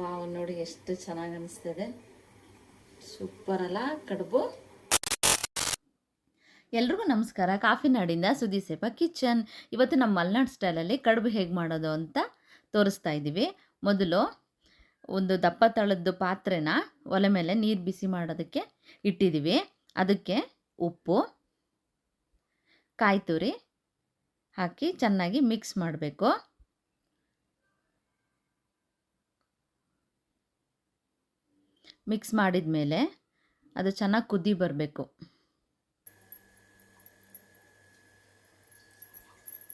Wow, ನೋಡಿ ಎಷ್ಟು ಚೆನ್ನಾಗಿ ಅನಿಸ್ತಿದೆ. ಸೂಪರ್ ಅಲ್ಲ, ಕಡುಬು? ಎಲ್ರಿಗೂ ನಮಸ್ಕಾರ. ಕಾಫಿ ನಾಡಿಂದ ಸುದೀಸೇಪ ಕಿಚನ್. ಇವತ್ತು ನಮ್ಮ ಮಲ್ನಾಡ್ ಸ್ಟೈಲಲ್ಲಿ ಕಡುಬು ಹೇಗೆ ಮಾಡೋದು ಅಂತ ತೋರಿಸ್ತಾ ಇದ್ದೀವಿ ಮೊದಲು ಒಂದು ದಪ್ಪ ತಳದ್ದು ಪಾತ್ರೆನ ಒಲೆ ಮೇಲೆ ನೀರು ಬಿಸಿ ಮಾಡೋದಕ್ಕೆ ಇಟ್ಟಿದ್ದೀವಿ ಅದಕ್ಕೆ ಉಪ್ಪು ಕಾಯಿ ತುರಿ ಹಾಕಿ ಚೆನ್ನಾಗಿ ಮಿಕ್ಸ್ ಮಾಡಬೇಕು. ಮಿಕ್ಸ್ ಮಾಡಿದ ಮೇಲೆ ಅದು ಚೆನ್ನಾಗಿ ಕುದಿ ಬರಬೇಕು.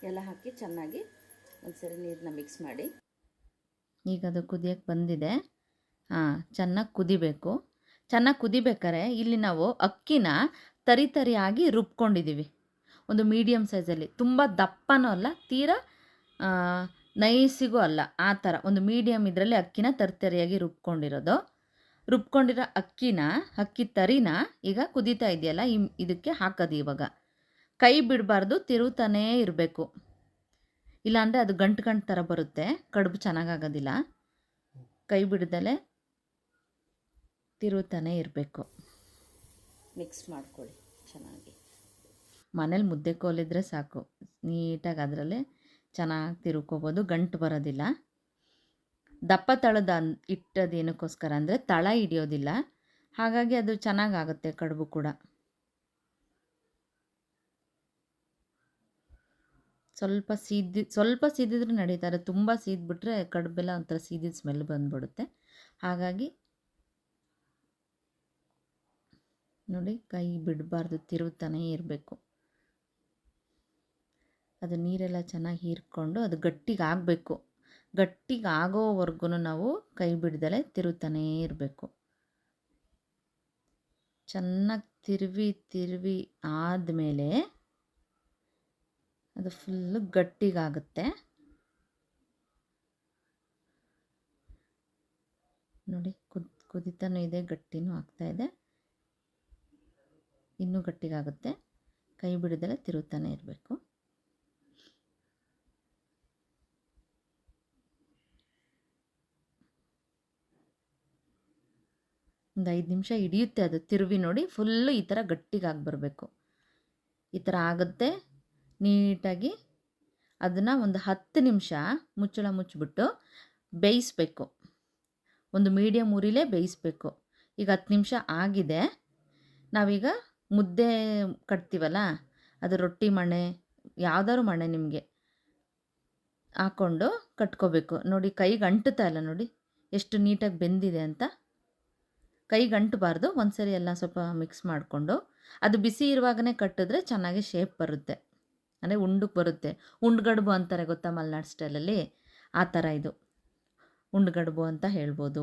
ಎಲ್ಲ ಹಾಕಿ ಚೆನ್ನಾಗಿ ಒಂದ್ಸರಿ ನೀರನ್ನ ಮಿಕ್ಸ್ ಮಾಡಿ. ಈಗ ಅದು ಕುದಿಯೋಕ್ಕೆ ಬಂದಿದೆ. ಹಾಂ ಚೆನ್ನಾಗಿ ಕುದಿಬೇಕು. ಚೆನ್ನಾಗಿ ಕುದಿಬೇಕಾರೆ ಇಲ್ಲಿ ನಾವು ಅಕ್ಕಿನ ತರಿ ತರಿಯಾಗಿ ರುಬ್ಕೊಂಡಿದ್ದೀವಿ ಒಂದು ಮೀಡಿಯಮ್ ಸೈಜಲ್ಲಿ. ತುಂಬ ದಪ್ಪನೂ ಅಲ್ಲ ತೀರಾ ನೈಸಿಗೂ ಅಲ್ಲ. ಆ ಥರ ಒಂದು ಮೀಡಿಯಮ್ ಇದರಲ್ಲಿ ಅಕ್ಕಿನ ತರಿತರಿಯಾಗಿ ರುಬ್ಕೊಂಡಿರೋದು. ರುಬ್ಕೊಂಡಿರೋ ಅಕ್ಕಿನ ಅಕ್ಕಿ ತರಿನ ಈಗ ಕುದೀತಾ ಇದೆಯಲ್ಲ ಇದಕ್ಕೆ ಹಾಕೋದು ಇವಾಗ. ಕೈ ಬಿಡಬಾರ್ದು ತಿರುತಾನೇ ಇರಬೇಕು. ಇಲ್ಲಾಂದರೆ ಅದು ಗಂಟು ಗಂಟು ಥರ ಬರುತ್ತೆ ಕಡುಬು ಚೆನ್ನಾಗಾಗೋದಿಲ್ಲ. ಕೈ ಬಿಡ್ದಲೇ ತಿರುತಾನೇ ಇರಬೇಕು. ಮಿಕ್ಸ್ ಮಾಡ್ಕೊಳ್ಳಿ ಚೆನ್ನಾಗಿ. ಮನೇಲಿ ಮುದ್ದೆ ಕೋಲಿದ್ರೆ ಸಾಕು. ನೀಟಾಗಿ ಅದರಲ್ಲೇ ಚೆನ್ನಾಗಿ ತಿರುಕೋಬೋದು ಗಂಟು ಬರೋದಿಲ್ಲ. ದಪ್ಪ ತಳದ ಇಟ್ಟದೇನಕ್ಕೋಸ್ಕರ ಅಂದರೆ ತಳ ಹಿಡಿಯೋದಿಲ್ಲ. ಹಾಗಾಗಿ ಅದು ಚೆನ್ನಾಗಾಗುತ್ತೆ ಕಡುಬು ಕೂಡ. ಸ್ವಲ್ಪ ಸೀದಿ, ಸ್ವಲ್ಪ ಸೀದಿದ್ರೆ ನಡೀತಾರೆ ತುಂಬ ಸೀದ್ಬಿಟ್ರೆ ಕಡುಬೆಲ್ಲ ಒಂಥರ ಸೀದಿದ ಸ್ಮೆಲ್ ಬಂದ್ಬಿಡುತ್ತೆ. ಹಾಗಾಗಿ ನೋಡಿ ಕೈ ಬಿಡಬಾರ್ದು ತಿರುತ್ತಾನೆ ಇರಬೇಕು. ಅದು ನೀರೆಲ್ಲ ಚೆನ್ನಾಗಿ ಹೀರ್ಕೊಂಡು ಅದು ಗಟ್ಟಿಗೆ ಆಗಬೇಕು ಗಟ್ಟಿಗೆ ಆಗೋವರೆಗೂ ನಾವು ಕೈ ಬಿಡ್ದಲೆ ತಿರುತ್ತಾನೇ ಇರಬೇಕು. ಚೆನ್ನಾಗಿ ತಿರುವಿ ತಿರುವಿ ಆದಮೇಲೆ ಅದು ಫುಲ್ಲು ಗಟ್ಟಿಗಾಗುತ್ತೆ. ನೋಡಿ, ಕುದ್, ಕುದಿತಾನೂ ಇದೆ, ಗಟ್ಟಿನೂ ಆಗ್ತಾ ಇದೆ. ಇನ್ನೂ ಗಟ್ಟಿಗಾಗುತ್ತೆ. ಕೈ ಬಿಡದಲ್ಲೇ ತಿರುತ್ತಾನೆ ಇರಬೇಕು. ಒಂದು ಐದು ನಿಮಿಷ ಹಿಡಿಯುತ್ತೆ ಅದು ತಿರುವಿ ನೋಡಿ ಫುಲ್ಲು ಈ ಥರ ಗಟ್ಟಿಗಾಗಿ ಬರಬೇಕು ಈ ಥರ ಆಗುತ್ತೆ. ನೀಟಾಗಿ ಅದನ್ನು ಒಂದು ಹತ್ತು ನಿಮಿಷ ಮುಚ್ಚಳ ಮುಚ್ಚಿಬಿಟ್ಟು ಬೇಯಿಸ್ಬೇಕು. ಒಂದು ಮೀಡಿಯಮ್ ಉರಿಲೇ ಬೇಯಿಸ್ಬೇಕು. ಈಗ ಹತ್ತು ನಿಮಿಷ ಆಗಿದೆ. ನಾವೀಗ ಮುದ್ದೆ ಕಟ್ತೀವಲ್ಲ, ಅದು ರೊಟ್ಟಿ ಮಣೆ, ಯಾವ್ದಾದ್ರು ಮಣೆ ನಿಮಗೆ ಹಾಕ್ಕೊಂಡು ಕಟ್ಕೋಬೇಕು. ನೋಡಿ ಕೈಗೆ ಅಂಟುತ್ತಾ ಇಲ್ಲ ನೋಡಿ, ಎಷ್ಟು ನೀಟಾಗಿ ಬೆಂದಿದೆ ಅಂತ. ಕೈಗೆ ಅಂಟಬಾರ್ದು ಒಂದ್ಸರಿ ಎಲ್ಲ ಸ್ವಲ್ಪ ಮಿಕ್ಸ್ ಮಾಡಿಕೊಂಡು, ಅದು ಬಿಸಿ ಇರುವಾಗಲೇ ಕಟ್ಟಿದ್ರೆ ಚೆನ್ನಾಗಿ ಶೇಪ್ ಬರುತ್ತೆ. ಅಂದರೆ ಉಂಡಕ್ಕೆ ಬರುತ್ತೆ. ಉಂಡ್ಗಡ್ಬು ಅಂತಾರೆ ಗೊತ್ತಾ ಮಲ್ನಾಡ್ ಸ್ಟೈಲಲ್ಲಿ ಆ ಥರ ಇದು. ಉಂಡ್ಗಡ್ಬು ಅಂತ ಹೇಳ್ಬೋದು.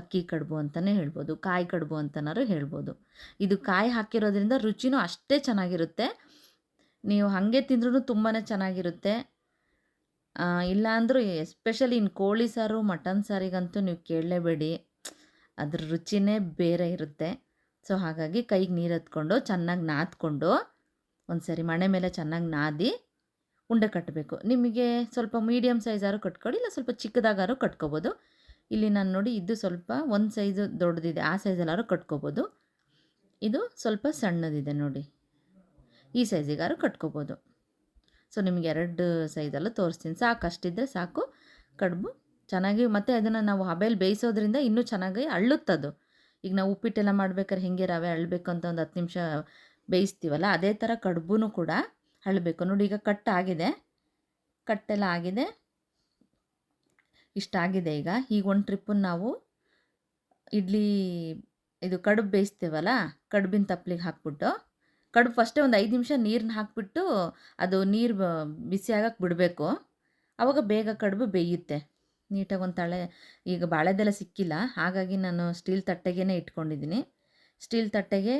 ಅಕ್ಕಿ ಕಡುಬು ಅಂತಲೇ ಹೇಳ್ಬೋದು. ಕಾಯಿ ಕಡುಬು ಅಂತನಾರು ಹೇಳ್ಬೋದು. ಇದು ಕಾಯಿ ಹಾಕಿರೋದ್ರಿಂದ ರುಚಿನೂ ಅಷ್ಟೇ ಚೆನ್ನಾಗಿರುತ್ತೆ. ನೀವು ಹಾಗೆ ತಿಂದ್ರೂ ತುಂಬಾ ಚೆನ್ನಾಗಿರುತ್ತೆ. ಇಲ್ಲಾಂದರೂ ಎಸ್ಪೆಷಲಿ ಇನ್ನು ಕೋಳಿ ಸಾರು, ಮಟನ್ ಸಾರಿಗಂತೂ ನೀವು ಕೇಳಲೇಬೇಡಿ. ಅದ್ರ ರುಚಿನೇ ಬೇರೆ ಇರುತ್ತೆ. ಸೊ ಹಾಗಾಗಿ ಕೈಗೆ ನೀರು ಹತ್ಕೊಂಡು ಚೆನ್ನಾಗಿ ನಾದ್ಕೊಂಡು ಒಂದು ಸರಿ ಮಣೆ ಮೇಲೆ ಚೆನ್ನಾಗಿ ನಾದಿ ಉಂಡೆ ಕಟ್ಟಬೇಕು ನಿಮಗೆ ಸ್ವಲ್ಪ ಮೀಡಿಯಮ್ ಸೈಜಾರು ಕಟ್ಕೊಳ್ಳಿ ಇಲ್ಲ ಸ್ವಲ್ಪ ಚಿಕ್ಕದಾಗಾರು ಕಟ್ಕೋಬೋದು. ಇಲ್ಲಿ ನಾನು ನೋಡಿ ಇದು ಸ್ವಲ್ಪ ಒಂದು ಸೈಜು ದೊಡ್ಡದಿದೆ, ಆ ಸೈಜಲ್ಲಾರು ಕಟ್ಕೋಬೋದು. ಇದು ಸ್ವಲ್ಪ ಸಣ್ಣದಿದೆ ನೋಡಿ. ಈ ಸೈಜಿಗಾರು ಕಟ್ಕೋಬೋದು. ಸೊ ನಿಮಗೆ ಎರಡು ಸೈಜಲ್ಲೂ ತೋರಿಸ್ತೀನಿ. ಸಾಕು ಅಷ್ಟಿದ್ದರೆ ಸಾಕು, ಕಡುಬು ಚೆನ್ನಾಗಿ ಮತ್ತು ಅದನ್ನು ನಾವು ಹಬೆಯಲ್ಲಿ ಬೇಯಿಸೋದ್ರಿಂದ ಇನ್ನೂ ಚೆನ್ನಾಗಿ ಅಳ್ಳುತ್ತದು. ಈಗ ನಾವು ಉಪ್ಪಿಟ್ಟೆಲ್ಲ ಮಾಡ್ಬೇಕಾದ್ರೆ ಹೆಂಗೆ ರವೆ ಅಳ್ಬೇಕು ಅಂತ ಒಂದು ಹತ್ತು ನಿಮಿಷ ಬೇಯಿಸ್ತೀವಲ್ಲ, ಅದೇ ಥರ ಕಡುಬು ಕೂಡ ಅಳ್ಬೇಕು. ನೋಡಿ ಈಗ ಕಟ್ ಆಗಿದೆ. ಕಟ್ಟೆಲ್ಲ ಆಗಿದೆ. ಇಷ್ಟಾಗಿದೆ ಈಗ. ಈಗ ಒಂದು ಟ್ರಿಪ್ಪನ್ನು ನಾವು ಇಡ್ಲಿ, ಇದು ಕಡುಬು ಬೇಯಿಸ್ತೀವಲ್ಲ, ಕಡುಬಿನ ತಪ್ಪಲಿಗೆ ಹಾಕ್ಬಿಟ್ಟು, ಕಡುಬು ಫಸ್ಟೇ ಒಂದು ಐದು ನಿಮಿಷ ನೀರನ್ನ ಹಾಕ್ಬಿಟ್ಟು ಅದು ನೀರು ಬಿಸಿ ಆಗಕ್ಕೆ ಬಿಡಬೇಕು. ಆವಾಗ ಬೇಗ ಕಡುಬು ಬೇಯುತ್ತೆ. ನೀಟಾಗಿ ಒಂದು ತಳೆ ಈಗ ಬಾಳೆದೆಲ್ಲ ಸಿಕ್ಕಿಲ್ಲ. ಹಾಗಾಗಿ ನಾನು ಸ್ಟೀಲ್ ತಟ್ಟೆಗೇ ಇಟ್ಕೊಂಡಿದ್ದೀನಿ. ಸ್ಟೀಲ್ ತಟ್ಟೆಗೆ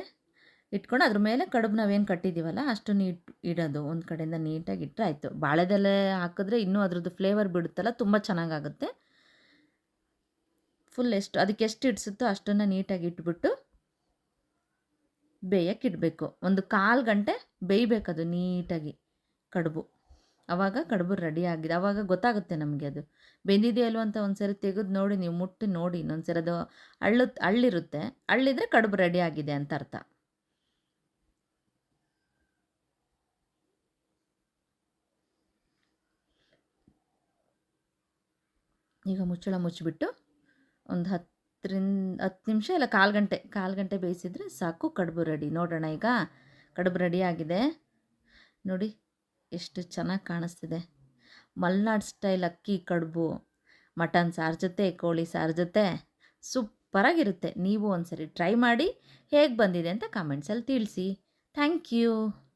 ಇಟ್ಕೊಂಡು ಅದ್ರ ಮೇಲೆ ಕಡುಬು ನಾವೇನು ಕಟ್ಟಿದ್ದೀವಲ್ಲ, ಅಷ್ಟು ನೀಟ್ ಇಡೋದು. ಒಂದು ಕಡೆಯಿಂದ ನೀಟಾಗಿ ಇಟ್ಟರೆ ಆಯಿತು. ಬಾಳೆದೆಲೆ ಹಾಕಿದ್ರೆ ಇನ್ನೂ ಅದ್ರದ್ದು ಫ್ಲೇವರ್ ಬಿಡುತ್ತಲ್ಲ, ತುಂಬ ಚೆನ್ನಾಗಾಗುತ್ತೆ. ಫುಲ್ ಎಷ್ಟು, ಅದಕ್ಕೆ ಎಷ್ಟು ಇಡ್ಸುತ್ತೋ ಅಷ್ಟನ್ನು ನೀಟಾಗಿ ಇಟ್ಬಿಟ್ಟು ಬೇಯಕ್ಕೆ ಇಡಬೇಕು. ಒಂದು ಕಾಲು ಗಂಟೆ ಬೇಯಬೇಕದು ನೀಟಾಗಿ ಕಡುಬು. ಆವಾಗ ಕಡುಬು ರೆಡಿ ಆಗಿದೆ. ಆವಾಗ ಗೊತ್ತಾಗುತ್ತೆ ನಮಗೆ ಅದು. ಬೆಂದಿದೆಯೋ ಅಲ್ವ ಅಂತ ಒಂದ್ಸರಿ ತೆಗೆದು ನೋಡಿ, ನೀವು ಮುಟ್ಟಿ ನೋಡಿ. ಇನ್ನೊಂದ್ಸರಿ ಅದು ಅಳ್ಳು, ಅಳ್ಳಿರುತ್ತೆ. ಅಳ್ಳಿದ್ರೆ ಕಡುಬು ರೆಡಿ ಆಗಿದೆ ಅಂತ ಅರ್ಥ. ಈಗ ಮುಚ್ಚಳ ಮುಚ್ಚಿಬಿಟ್ಟು ಒಂದು ಹತ್ತರಿಂದ, ಹತ್ತು ನಿಮಿಷ ಇಲ್ಲ ಕಾಲು ಗಂಟೆ ಕಾಲು ಗಂಟೆ ಬೇಯಿಸಿದರೆ ಸಾಕು ಕಡುಬು ರೆಡಿ ನೋಡೋಣ ಈಗ. ಕಡುಬು ರೆಡಿ ಆಗಿದೆ. ನೋಡಿ. ಎಷ್ಟು ಚೆನ್ನಾಗಿ ಕಾಣಿಸ್ತಿದೆ. ಮಲ್ನಾಡ್ ಸ್ಟೈಲ್ ಅಕ್ಕಿ, ಕಡುಬು, ಮಟನ್ ಸಾರು ಜೊತೆ, ಕೋಳಿ ಸಾರು ಜೊತೆ ಸೂಪರಾಗಿರುತ್ತೆ ನೀವು ಒಂದ್ಸರಿ ಟ್ರೈ ಮಾಡಿ ಹೇಗೆ ಬಂದಿದೆ ಅಂತ ಕಾಮೆಂಟ್ಸಲ್ಲಿ ತಿಳಿಸಿ. Thank you.